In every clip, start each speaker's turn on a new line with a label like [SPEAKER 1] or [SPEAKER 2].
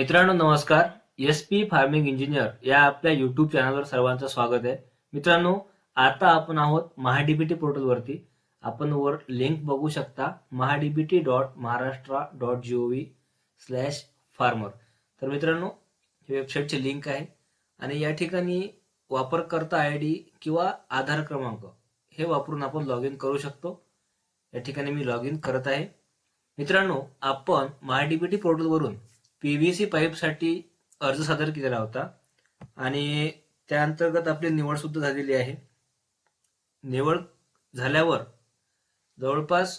[SPEAKER 1] मित्रांनो नमस्कार. S P farming engineer या आपल्या युट्यूब चॅनलवर सर्वांचं स्वागत आहे. मित्रांनो आता आपण आहोत महाडीबीटी पोर्टलवरती आपण वर लिंक बघू शकता MahaDBT dot Maharashtra dot G O V slash farmer तर मित्रांनो ही वेबसाईटची लिंक आहे आणि या ठिकाणी वापरकर्ता आय डी किंवा आधार क्रमांक हे वापरून आपण लॉग इन करू शकतो. या ठिकाणी मी लॉग इन करत आहे. मित्रांनो आपण महाडीबीटी पोर्टलवरून पीव्हीसी पाईपसाठी अर्ज सादर केलेला होता आणि त्या अंतर्गत आपली निवड सुद्धा झालेली आहे. निवड झाल्यावर जवळपास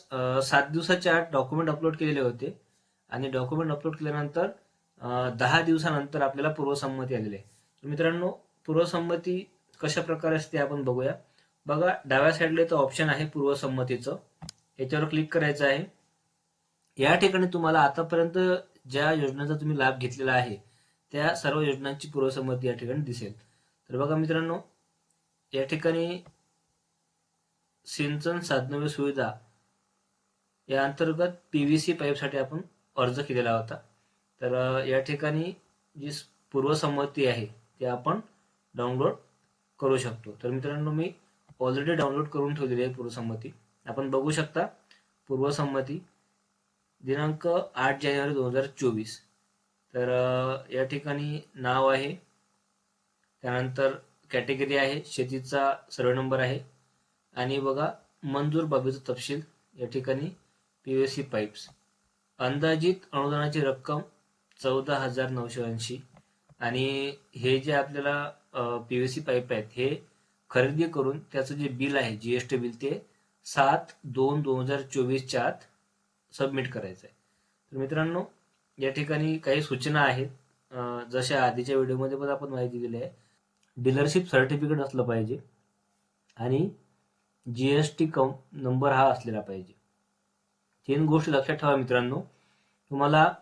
[SPEAKER 1] सात दिवसाच्या आत डॉक्युमेंट अपलोड केलेले होते आणि डॉक्युमेंट अपलोड केल्यानंतर दहा दिवसानंतर आपल्याला पूर्वसंमती आलेली आहे. मित्रांनो पूर्वसंमती कशा प्रकारे असते आपण बघूया. बघा डाव्या साईडला इथं ऑप्शन आहे पूर्वसंमतीचं. याच्यावर क्लिक करायचं आहे. या ठिकाणी तुम्हाला आतापर्यंत ज्या योजनांचा तुम्ही लाभ घेतलेला आहे त्या सर्व योजनांची पूर्वसंमती या ठिकाणी दिसेल. तर बघा मित्रांनो या ठिकाणी सिंचन साधनव्य सुविधा या अंतर्गत पी व्ही सी पाईपसाठी आपण अर्ज केलेला होता. तर या ठिकाणी जी पूर्वसंमती आहे ती आपण डाउनलोड करू शकतो. तर मित्रांनो मी ऑलरेडी डाउनलोड करून ठेवलेली आहे पूर्वसंमती. आपण बघू शकता पूर्वसंमती दिनांक आठ जानेवारी दोन हजार चोवीस. तर या ठिकाणी नाव आहे. त्यानंतर कॅटेगरी आहे शेतीचा सर्व नंबर आहे. आणि बघा मंजूर बाबीचा तपशील या ठिकाणी पी सी पाईप्स अंदाजित अनुदानाची रक्कम चौदा हजार नऊशे ऐंशी. आणि हे जे आपल्याला पी वीस सी पाईप आहेत हे खरेदी करून त्याचं जे बिल आहे जीएसटी बिल ते सात दोन दोन हजार चोवीसच्या आत सबमिट करायचं आहे तर मित्रांनो या ठिकाणी काही सूचना आहेत. जशा आधीच्या व्हिडिओमध्ये पण आपण माहिती दिली आहे. डीलरशिप सर्टिफिकेट असलं पाहिजे आणि जी एस टी कम नंबर हा असलेला पाहिजे. तीन गोष्टी लक्षात ठेवा मित्रांनो. तुम्हाला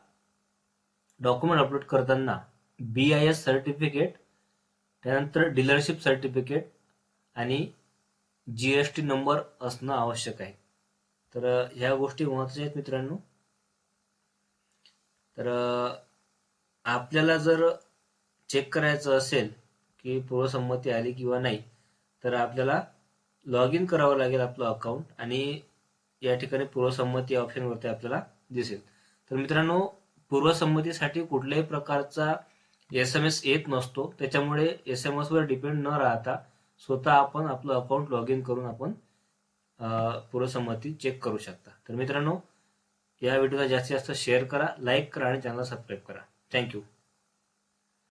[SPEAKER 1] डॉक्युमेंट अपलोड करताना बी आय एस सर्टिफिकेट त्यानंतर डीलरशिप सर्टिफिकेट आणि जी एस टी नंबर असणं आवश्यक आहे. तर ह्या गोष्टी महत्त्वाच्या आहेत मित्रांनो. तर आपल्याला जर चेक करायचं असेल की पूर्वसंमती आली किंवा नाही तर आपल्याला लॉग इन करावं लागेल आपलं अकाउंट आणि या ठिकाणी पूर्वसंमती ऑप्शनवरती आपल्याला दिसेल. तर मित्रांनो पूर्वसंमतीसाठी कुठल्याही प्रकारचा एस एम एस येत नसतो. त्याच्यामुळे एस एम एसवर डिपेंड न राहता स्वतः आपण आपलं अकाउंट लॉग इन करून आपण पूर्वसंमती चेक करू शकता. तर मित्रांनो या व्हिडिओला जास्तीत जास्त शेअर करा लाईक करा आणि चॅनल सबस्क्राईब करा. थँक्यू